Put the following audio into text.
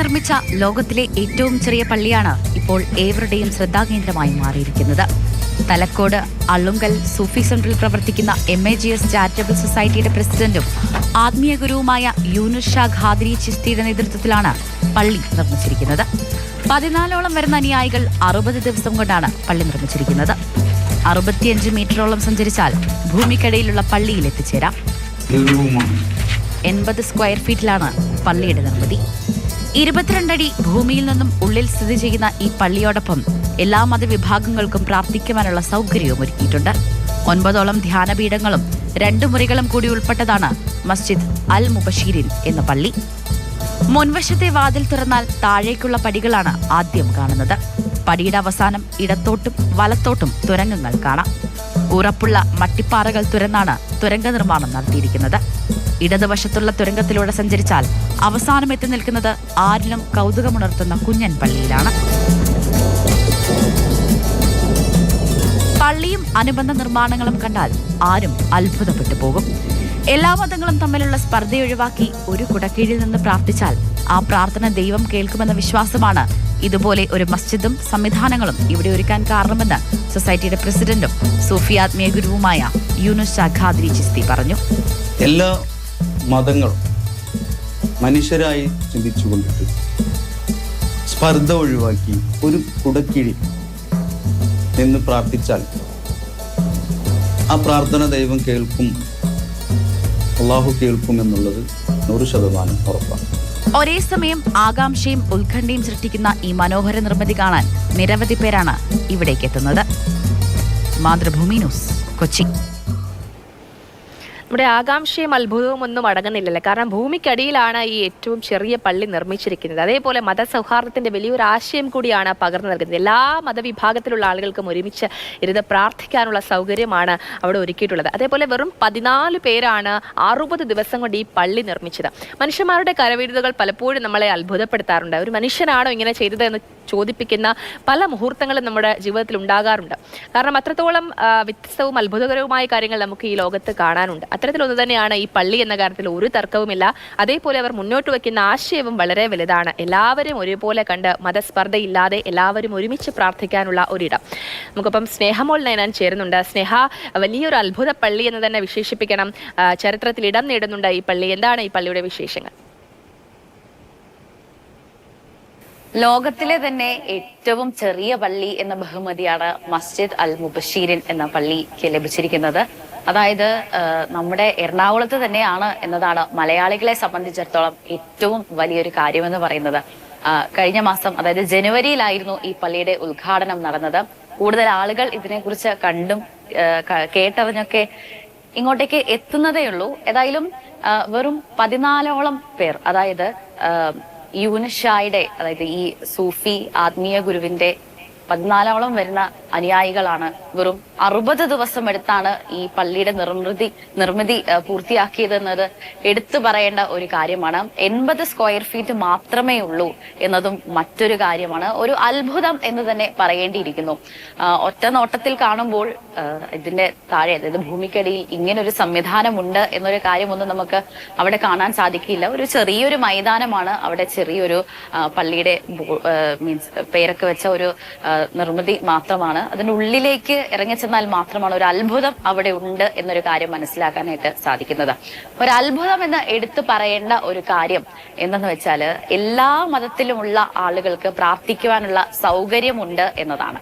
നിർമ്മിച്ച ലോകത്തിലെ ഏറ്റവും ചെറിയ പള്ളിയാണ് ഇപ്പോൾ ഏവരുടെയും ശ്രദ്ധാകേന്ദ്രമായി മാറിയിരിക്കുന്നത്. തലക്കോട് അള്ളുങ്കൽ സൂഫി സെന്ററിൽ പ്രവർത്തിക്കുന്ന M A G S charitable സൊസൈറ്റിയുടെ പ്രസിഡന്റും ആത്മീയ ഗുരുവുമായ യൂനുസ് ഷാ ഖാദിരി ചിസ്തിയുടെ നേതൃത്വത്തിലാണ് പള്ളി നിർമ്മിച്ചിരിക്കുന്നത്. പതിനാലോളം വരുന്ന അനുയായികൾ അറുപത് ദിവസം കൊണ്ടാണ് പള്ളി നിർമ്മിച്ചിരിക്കുന്നത്. അറുപത്തിയഞ്ച് മീറ്ററോളം സഞ്ചരിച്ചാൽ ഭൂമിക്കടയിലുള്ള പള്ളിയിൽ എത്തിച്ചേരാം. എൺപത് സ്ക്വയർ ഫീറ്റിലാണ് പള്ളിയുടെ നിർമ്മിതി. ഇരുപത്തിരണ്ടടി ഭൂമിയിൽ നിന്നും ഉള്ളിൽ സ്ഥിതി ചെയ്യുന്ന ഈ പള്ളിയോടൊപ്പം എല്ലാ മതവിഭാഗങ്ങൾക്കും പ്രാർത്ഥിക്കുവാനുള്ള സൗകര്യവും ഒരുക്കിയിട്ടുണ്ട്. ഒൻപതോളം ധ്യാനപീഠങ്ങളും രണ്ടു മുറികളും കൂടി ഉൾപ്പെട്ടതാണ് മസ്ജിദ് അൽ മുബഷീരിൻ എന്ന പള്ളി. മുൻവശത്തെ വാതിൽ തുറന്നാൽ താഴേക്കുള്ള പടികളാണ് ആദ്യം കാണുന്നത്. പടിയുടെ അവസാനം ഇടത്തോട്ടും വലത്തോട്ടും തുരങ്കങ്ങൾ കാണാം. ഉറപ്പുള്ള മട്ടിപ്പാറകൾ തുരന്നാണ് തുരങ്ക നിർമ്മാണം നടത്തിയിരിക്കുന്നത്. ഇടതുവശത്തുള്ള തുരങ്കത്തിലൂടെ സഞ്ചരിച്ചാൽ അവസാനം എത്തി നിൽക്കുന്നത് ആരിലും കൗതുകമുണർത്തുന്ന കുഞ്ഞൻ പള്ളിയിലാണ്. പള്ളിയും അനുബന്ധ നിർമ്മാണങ്ങളും കണ്ടാൽ ആരും അത്ഭുതപ്പെട്ടു പോകും. എല്ലാ മതങ്ങളും തമ്മിലുള്ള സ്പർദ്ധ ഒഴിവാക്കി ഒരു കുടക്കീഴിൽ നിന്ന് പ്രാർത്ഥിച്ചാൽ ആ പ്രാർത്ഥന ദൈവം കേൾക്കുമെന്ന വിശ്വാസമാണ് ഇതുപോലെ ഒരു മസ്ജിദും സംവിധാനങ്ങളും ഇവിടെ ഒരുക്കാൻ കാരണമെന്ന് സൊസൈറ്റിയുടെ പ്രസിഡന്റും സൂഫി ആത്മീയ ഗുരുവുമായ യൂനുസ് ഷാഖാദ്രി ചിസ്തി പറഞ്ഞു. എല്ലാ മതങ്ങളും മനുഷ്യരായി ചിന്തിച്ചുകൊണ്ടിട്ട് സ്പർദ്ധ ഒഴിവാക്കി ഒരു കുടക്കിഴി നിന്ന് പ്രാർത്ഥിച്ചാൽ ആ പ്രാർത്ഥന ദൈവം കേൾക്കും അള്ളാഹു കേൾക്കും എന്നുള്ളത് നൂറ് ശതമാനം ഉറപ്പാണ്. ഒരേ സമയം ആകാംക്ഷയും ഉത്കണ്ഠയും സൃഷ്ടിക്കുന്ന ഈ മനോഹര നിർമ്മിതി കാണാൻ നിരവധി പേരാണ് ഇവിടേക്ക് എത്തുന്നത്. മാതൃഭൂമി ന്യൂസ് കൊച്ചി. നമ്മുടെ ആകാംക്ഷയും അത്ഭുതവും ഒന്നും അടങ്ങുന്നില്ലല്ലോ. കാരണം ഭൂമിക്കടിയിലാണ് ഈ ഏറ്റവും ചെറിയ പള്ളി നിർമ്മിച്ചിരിക്കുന്നത്. അതേപോലെ മതസൗഹാർദ്ദത്തിന്റെ വലിയൊരു ആശയം കൂടിയാണ് പകർന്നു നൽകുന്നത്. എല്ലാ മതവിഭാഗത്തിലുള്ള ആളുകൾക്കും ഒരുമിച്ച് ഇരുന്ന് പ്രാർത്ഥിക്കാനുള്ള സൗകര്യമാണ് അവിടെ ഒരുക്കിയിട്ടുള്ളത്. അതേപോലെ വെറും പതിനാല് പേരാണ് അറുപത് ദിവസം കൊണ്ട് ഈ പള്ളി നിർമ്മിച്ചത്. മനുഷ്യന്മാരുടെ കരവിരുതുകൾ പലപ്പോഴും നമ്മളെ അത്ഭുതപ്പെടുത്താറുണ്ട്. ഒരു മനുഷ്യനാണോ ഇങ്ങനെ ചെയ്തത് എന്ന് ചോദിപ്പിക്കുന്ന പല മുഹൂർത്തങ്ങളും നമ്മുടെ ജീവിതത്തിൽ ഉണ്ടാകാറുണ്ട്. കാരണം അത്രത്തോളം വ്യത്യസ്തവും അത്ഭുതകരവുമായ കാര്യങ്ങൾ നമുക്ക് ഈ ലോകത്ത് കാണാനുണ്ട്. അത്തരത്തിലൊന്നു തന്നെയാണ് ഈ പള്ളി എന്ന കാര്യത്തിൽ ഒരു തർക്കവുമില്ല. അതേപോലെ അവർ മുന്നോട്ട് വയ്ക്കുന്ന ആശയവും വളരെ വലുതാണ്. എല്ലാവരും ഒരുപോലെ കണ്ട് മതസ്പർദ്ധയില്ലാതെ എല്ലാവരും ഒരുമിച്ച് പ്രാർത്ഥിക്കാനുള്ള ഒരിടം. നമുക്കിപ്പം സ്നേഹമോൾ നയനാൻ ചേരുന്നുണ്ട്. സ്നേഹ വലിയൊരു അത്ഭുത പള്ളി എന്ന് തന്നെ വിശേഷിപ്പിക്കണം. ചരിത്രത്തിൽ ഇടം നേടുന്നുണ്ട് ഈ പള്ളി. എന്താണ് ഈ പള്ളിയുടെ വിശേഷങ്ങൾ? ലോകത്തിലെ തന്നെ ഏറ്റവും ചെറിയ പള്ളി എന്ന ബഹുമതിയാണ് മസ്ജിദ് അൽ മുബഷീരിൻ എന്ന പള്ളിക്ക് ലഭിച്ചിരിക്കുന്നത്. അതായത് നമ്മുടെ എറണാകുളത്ത് തന്നെയാണ് എന്നതാണ് മലയാളികളെ സംബന്ധിച്ചിടത്തോളം ഏറ്റവും വലിയൊരു കാര്യമെന്ന് പറയുന്നത്. കഴിഞ്ഞ മാസം അതായത് ജനുവരിയിലായിരുന്നു ഈ പള്ളിയുടെ ഉദ്ഘാടനം നടന്നത്. കൂടുതൽ ആളുകൾ ഇതിനെക്കുറിച്ച് കണ്ടും കേട്ടറിഞ്ഞൊക്കെ ഇങ്ങോട്ടേക്ക് എത്തുന്നതേ ഉള്ളൂ. ഏതായാലും വെറും പതിനാലോളം പേർ അതായത് യൂനിഷായുടെ അതായത് ഈ സൂഫി ആത്മീയ ഗുരുവിന്റെ പതിനാലോളം വരുന്ന അനുയായികളാണ്. വെറും അറുപത് ദിവസം എടുത്താണ് ഈ പള്ളിയുടെ നിർമ്മിതി നിർമ്മിതി പൂർത്തിയാക്കിയതെന്നത് എടുത്തു പറയേണ്ട ഒരു കാര്യമാണ്. എൺപത് സ്ക്വയർ ഫീറ്റ് മാത്രമേ ഉള്ളൂ എന്നതും മറ്റൊരു കാര്യമാണ്. ഒരു അത്ഭുതം എന്ന് തന്നെ പറയേണ്ടിയിരിക്കുന്നു. ഒറ്റ നോട്ടത്തിൽ കാണുമ്പോൾ ഇതിന്റെ താഴെ അതായത് ഭൂമിക്കടിയിൽ ഒരു സംവിധാനമുണ്ട് എന്നൊരു കാര്യമൊന്നും നമുക്ക് അവിടെ കാണാൻ സാധിക്കില്ല. ഒരു ചെറിയൊരു മൈതാനമാണ് അവിടെ ചെറിയൊരു പള്ളിയുടെ മീൻസ് പേരൊക്കെ വെച്ച ഒരു നിർമ്മിതി മാത്രമാണ്. അതിനുള്ളിലേക്ക് ഇറങ്ങിച്ചെന്നാൽ മാത്രമാണ് ഒരു അത്ഭുതം അവിടെ ഉണ്ട് എന്നൊരു കാര്യം മനസ്സിലാക്കാനായിട്ട് സാധിക്കുന്നത്. ഒരു അത്ഭുതം എന്ന് എടുത്തു പറയേണ്ട ഒരു കാര്യം എന്തെന്ന് വെച്ചാൽ എല്ലാ മതത്തിലുമുള്ള ആളുകൾക്ക് പ്രാർത്ഥിക്കുവാനുള്ള സൗകര്യമുണ്ട് എന്നതാണ്.